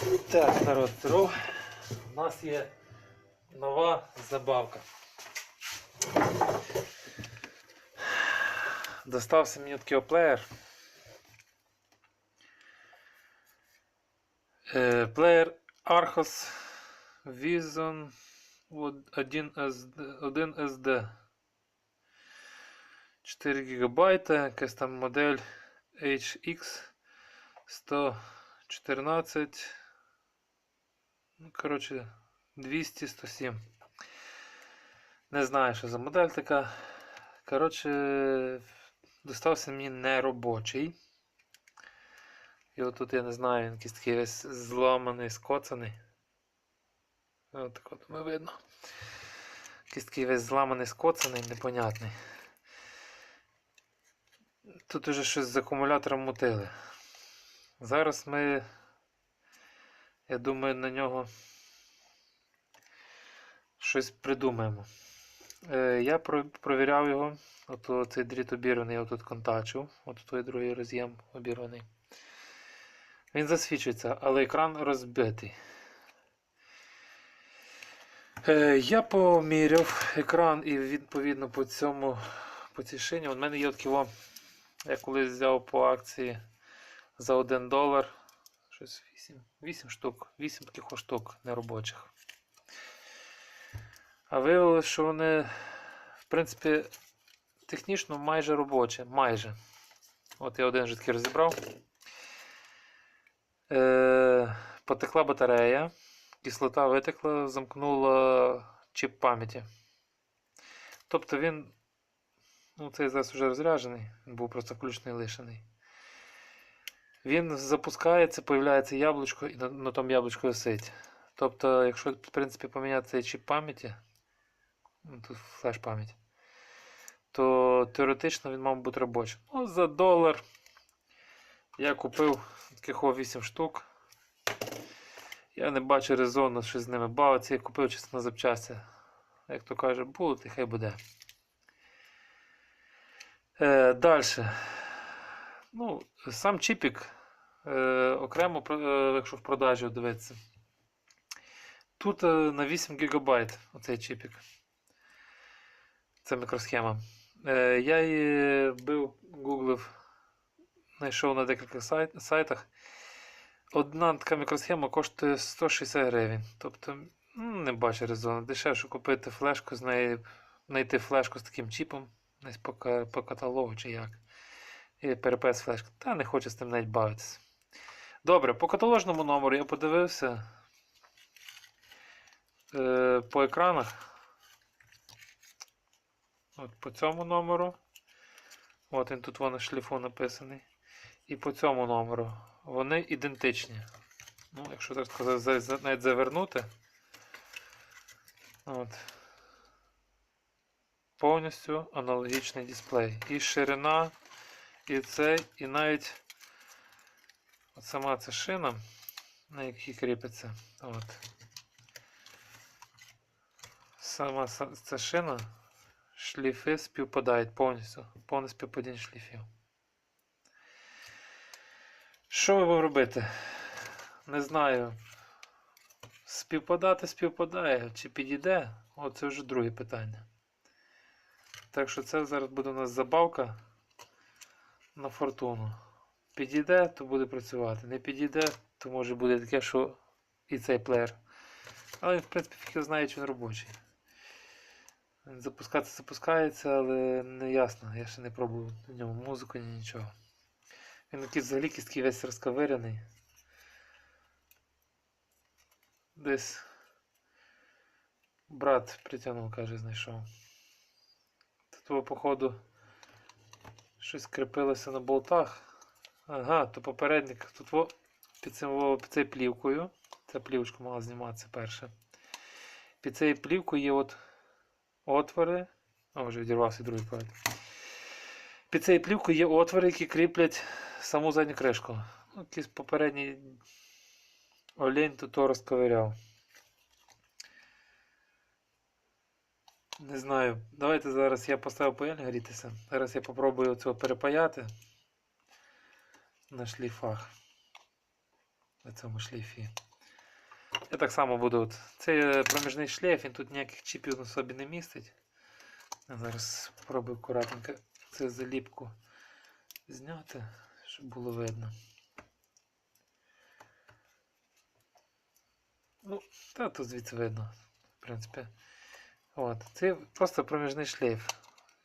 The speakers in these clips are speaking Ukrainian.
Так, народ, здоров. У нас є нова забавка. Достався мені такий плеєр. Е, Плеєр Archos Vision 1 SD. 4 ГБ, якась там модель HX 114. Ну, коротше, 200 107. Не знаю, що за модель така. Коротше, достався мені неробочий. І отут я не знаю, він якийсь такий весь зламаний, скоцаний. Ось так от ми видно. Якийсь такий весь зламаний, скоцаний, непонятний. Тут уже щось з акумулятором мутили. Зараз ми, я думаю, на нього щось придумаємо. Е, я провіряв його. От цей дріт обірваний, я тут контачив. От той другий роз'єм обірваний. Він засвічується, але екран розбитий. Е, я поміряв екран і відповідно по цьому по цій шині. У мене є такі во, я колись взяв по акції за 1 долар. Щось 8, 8 штук, 8 таких штук неробочих. А виявилося, що вони, в принципі, технічно майже робочі. Майже. От я один вже розібрав. Е, потекла батарея, кислота витекла, замкнула чіп пам'яті. Тобто він, ну цей зараз вже розряджений, він був просто включений лишений. Він запускається, появляється яблучко і на, на тому яблучко висить. Тобто, якщо в принципі поміняти чіп пам'яті, ну, тут флеш пам'ять, то теоретично він мав бути робочим. Ну, за долар я купив таких 8 штук. Я не бачу резону, що з ними бавитися. Я купив чисто на запчасті. Як то каже, будуть, і хай буде. Е, Далі. Ну, сам чіпік е, окремо, е, якщо в продажі дивитися. Тут е, на 8 ГБ оцей чіпік. Це мікросхема. Я її бив, гуглив, знайшов на декілька сайт, сайтах. Одна така мікросхема коштує 160 гривень. Тобто, ну, не бачу резону. Дешевше купити флешку з неї, знайти флешку з таким чіпом, десь по, каталогу чи як. І перепис флешки. Та не хочу з тим навіть бавитися. Добре, по каталожному номеру я подивився е, по екранах. От по цьому номеру. От він тут воно шліфу написаний. І по цьому номеру. Вони ідентичні. Ну, якщо так сказати, за- за- навіть завернути. От. Повністю аналогічний дисплей. І ширина, і цей, і навіть сама ця шина, на якій кріпиться. От. Сама ця шина, шліфи співпадають повністю. Повне співпадіння шліфів. Що ми будемо робити? Не знаю. Співпадати співпадає, чи підійде? О, це вже друге питання. Так що це зараз буде у нас забавка на фортуну. Підійде, то буде працювати. Не підійде, то може буде таке, що і цей плеєр. Але в принципі фіг знає, чи він робочий. Він запускатися запускається, але не ясно. Я ще не пробував на ньому музику, ні нічого. Він якийсь взагалі якийсь такий весь розковирений. Десь брат притягнув, каже, знайшов. Тут, походу, щось кріпилося на болтах. Ага, то попередник тут во, під цим під цією плівкою. Ця плівочка мала зніматися перша. Під цією плівкою є от отвори. О, вже відірвався другий провід. Під цією плівкою є отвори, які кріплять саму задню кришку. Ну, якийсь попередній олень тут то розковиряв. Не знаю. Давайте зараз я поставив паяльник грітися. Зараз я попробую цього перепаяти на шліфах. На цьому шліфі. Я так само буду. От. Це проміжний шлейф, він тут ніяких чіпів на собі не містить. Я зараз спробую акуратненько цю заліпку зняти, щоб було видно. Ну, та тут звідси видно, в принципі. От. Це просто проміжний шлейф.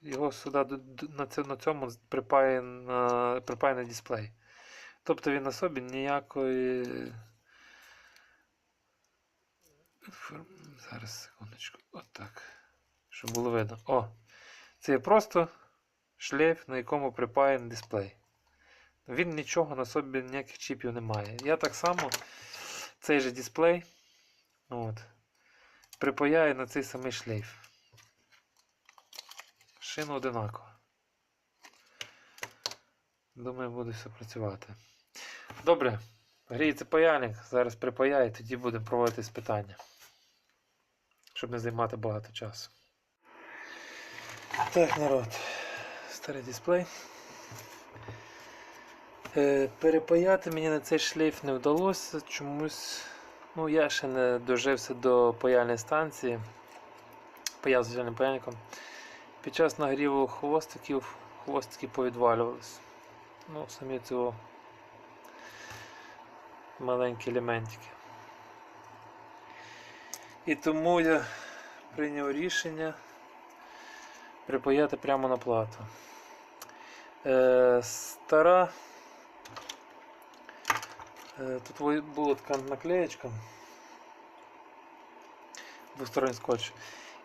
Його сюди на цьому, цьому припає дисплей. Тобто він на собі ніякої. Зараз секундочку. Отак. Щоб було видно. О! Це є просто шлейф, на якому припаяний дисплей. Він нічого на собі ніяких чіпів не має. Я так само цей же дисплей от, припаяю на цей самий шлейф. Шина одинакова. Думаю, буде все працювати. Добре, гріється паяльник, зараз припаяю, тоді будемо проводити спитання. Щоб не займати багато часу. Так, народ. Старий дисплей. Е, перепаяти мені на цей шлейф не вдалося. Чомусь. Ну, я ще не дожився до паяльної станції. Паяв звичайним паяльником. Під час нагріву хвостиків хвостики повідвалювались. Ну, самі цього маленькі елементики. І тому я прийняв рішення припаяти прямо на плату. Е, стара. Е, тут була така наклеєчка. Двосторонній скотч.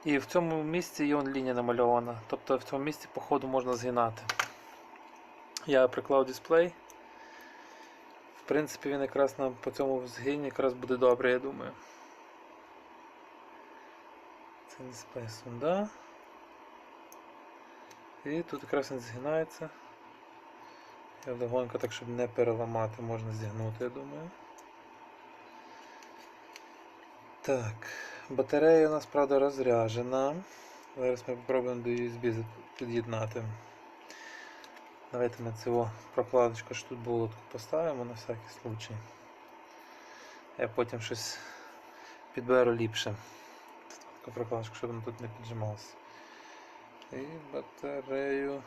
І в цьому місці є лінія намальована. Тобто в цьому місці по ходу можна згинати. Я приклав дисплей. Принципі, він якраз нам по цьому згині якраз буде добре, я думаю. Це дисплей сюди. І тут якраз він згинається. Я легонько так, щоб не переламати, можна зігнути, я думаю. Так, батарея у нас, правда, розряджена. Зараз ми спробуємо до USB під'єднати. Давайте ми цього прокладочку, що тут було, таку поставимо на всякий случай. Я потім щось підберу ліпше. Така прокладочка, щоб воно тут не піджималося. І батарею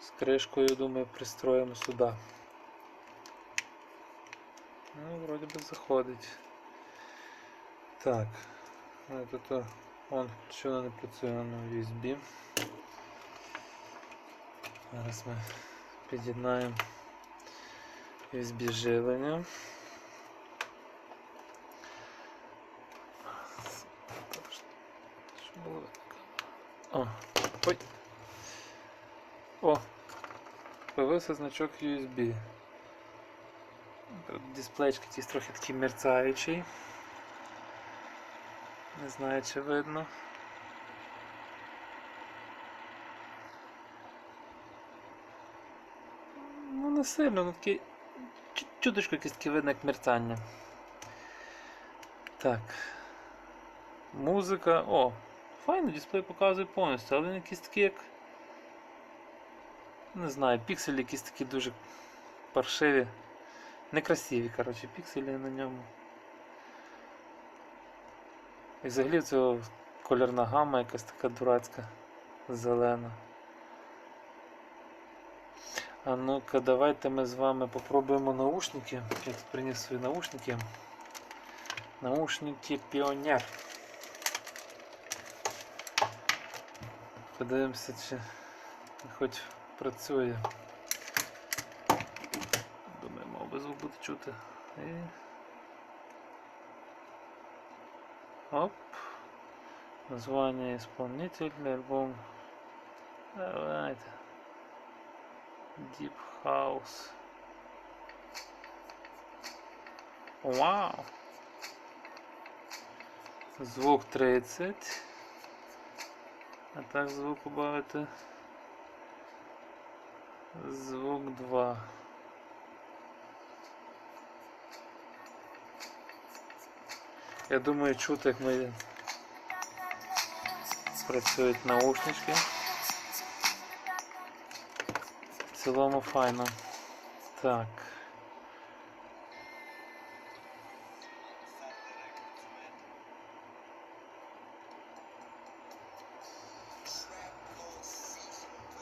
з кришкою, думаю, пристроїмо сюди. Ну, вроді би заходить. Так. Ну, тут о, вон що вона не працює на USB. Зараз ми під'єднаємо USB живлення. О, ой. О, появився значок USB. Дисплейчик трохи такий мерцаючий. Не знаю, чи видно. Не сильно, ну чу- чуточку якесь видно, як мерцання. Так. Музика. О, файно, дисплей показує повністю, але якийсь такий як. Не знаю, пікселі якісь такі дуже паршиві. Некрасиві, коротше, пікселі на ньому. І взагалі цього кольорна гама якась така дурацька, зелена. А ну-ка, давайте ми з вами попробуємо наушники. Я тут приніс свої наушники. Наушники Піонер. Подивимося, чи хоч працює. Думаю, мав би звук буде чути. І... Оп. Название исполнителя, альбом. Давайте. Deep House. Вау! Звук 30. А так звук убавити. Звук 2. Я думаю, чути, як ми працюють наушнички цілому файно. Так.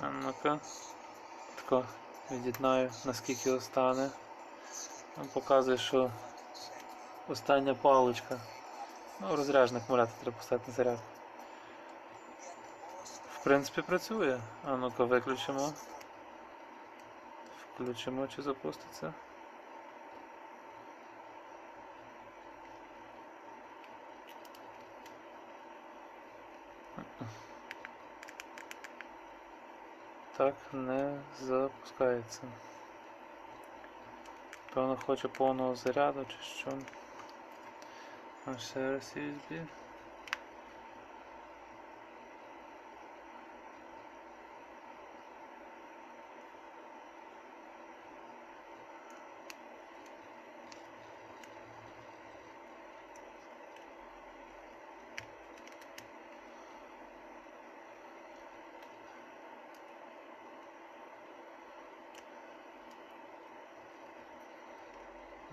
А ну-ка. Тако від'єднаю, наскільки остане. Нам показує, що остання паличка. Ну, розряджений акумулятор треба поставити на зарядку. В принципі, працює. А ну-ка, виключимо. Включимо чи запуститься. Так, не запускається. Певно хоче повного заряду чи що. А ще раз USB.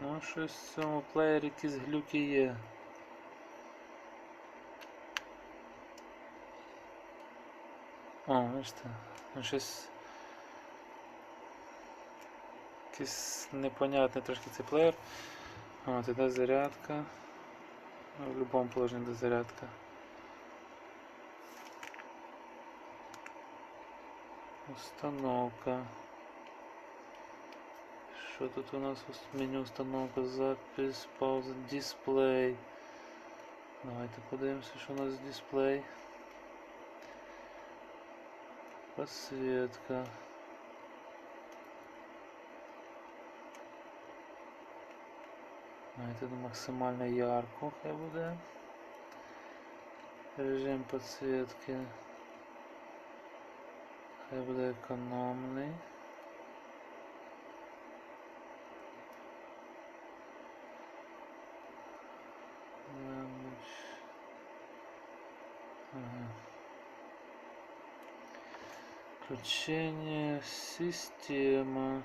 Ну, щось в цьому плеєрі якісь глюки є. О, бачите, ну щось. Якийсь непонятний трошки цей плеєр. От, іде зарядка. Ну, В будь-якому положенні йде зарядка. Установка. Що тут у нас меню установка, запис, пауза, дисплей. Давайте подивимося, що у нас дисплей. Подсветка. Давайте максимально ярко хай буде. Режим подсветки. Хай буде економний. Включение система.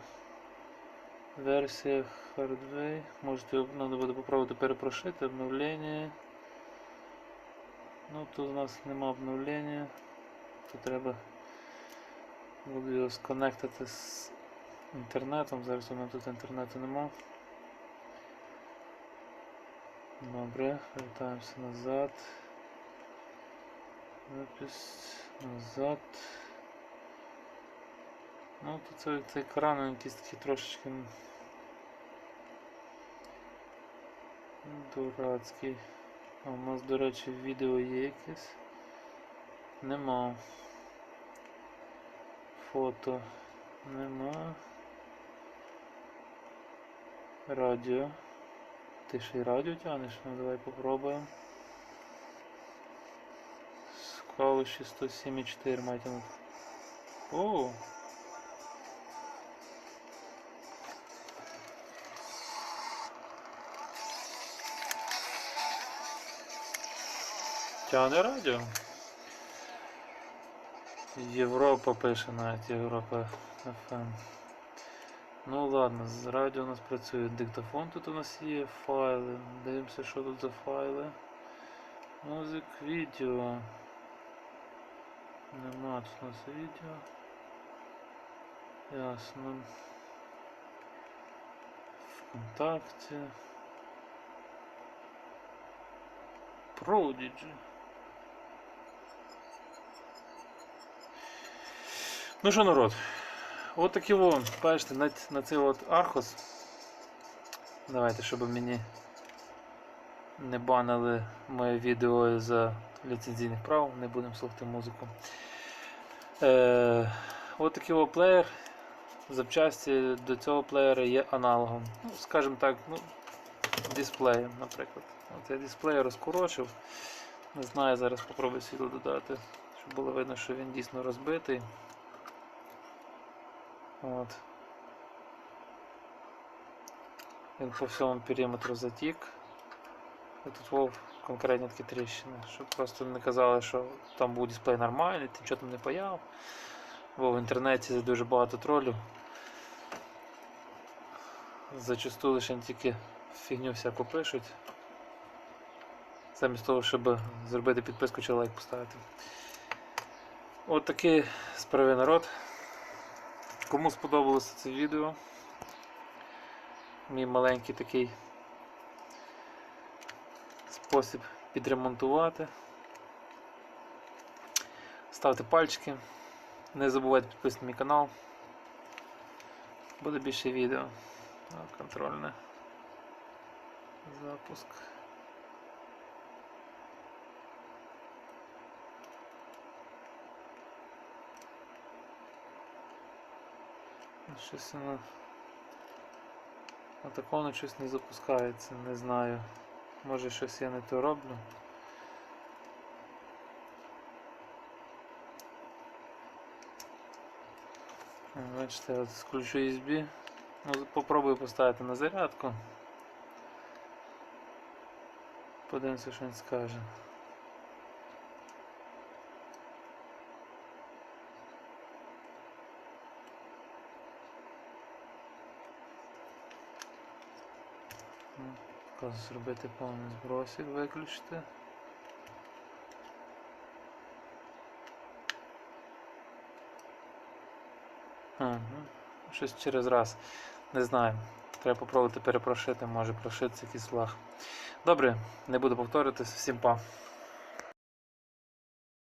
Версия hardware. Можете об- надо буде попробувати перепрошити обновлення. Ну тут у нас нема обновлення. Тут треба буду його сконектити з інтернетом. Зараз у мене тут інтернету нема. Добре, вертаємося назад. Запис назад. Ну, тут цей, цей кран він якийсь такий трошечки дурацький. А у нас, до речі, відео є якесь. Нема. Фото. Нема. Радіо. Ти ще й радіо тянеш? Ну давай попробуємо. Скалуші 107,4 має тягнути. О! Тягне радіо. Європа пише навіть Європа FM. Ну ладно, з радіо у нас працює диктофон, тут у нас є файли. Дивимося, що тут за файли. Музик, відео. Нема тут у нас відео. Ясно. Вконтакте. Prodigy. Ну що, народ? От такі во, бачите, на, на цей от архос. Давайте, щоб мені не банили моє відео за ліцензійних прав, не будемо слухати музику. Е, от такий от плеєр. Запчасті до цього плеєра є аналогом. Ну, скажімо так, ну, дисплеєм, наприклад. От я дисплей розкорочив. Не знаю, зараз попробую світло додати, щоб було видно, що він дійсно розбитий. От. Він по всьому периметру затік. І тут вов конкретні такі тріщини, щоб просто не казали, що там був дисплей нормальний, ти нічого там не паяв. Бо в інтернеті дуже багато тролів. Зачасту лише тільки фігню всяку пишуть. Замість того, щоб зробити підписку чи лайк поставити. От такий справи народ. Кому сподобалося це відео, мій маленький такий спосіб підремонтувати. Ставте пальчики, не забувайте підписати мій канал. Буде більше відео. Контрольне. Запуск. Щось воно. Отако воно щось не запускається, не знаю. Може щось я не то роблю. Е, Бачите, от включу USB. Ну, попробую поставити на зарядку. Подивимося, що він скаже. Зробити повний збросик, виключити. Ага, щось через раз. Не знаю. Треба попробувати перепрошити, може прошитися якийсь лаг. Добре, не буду повторюватись. Всім па.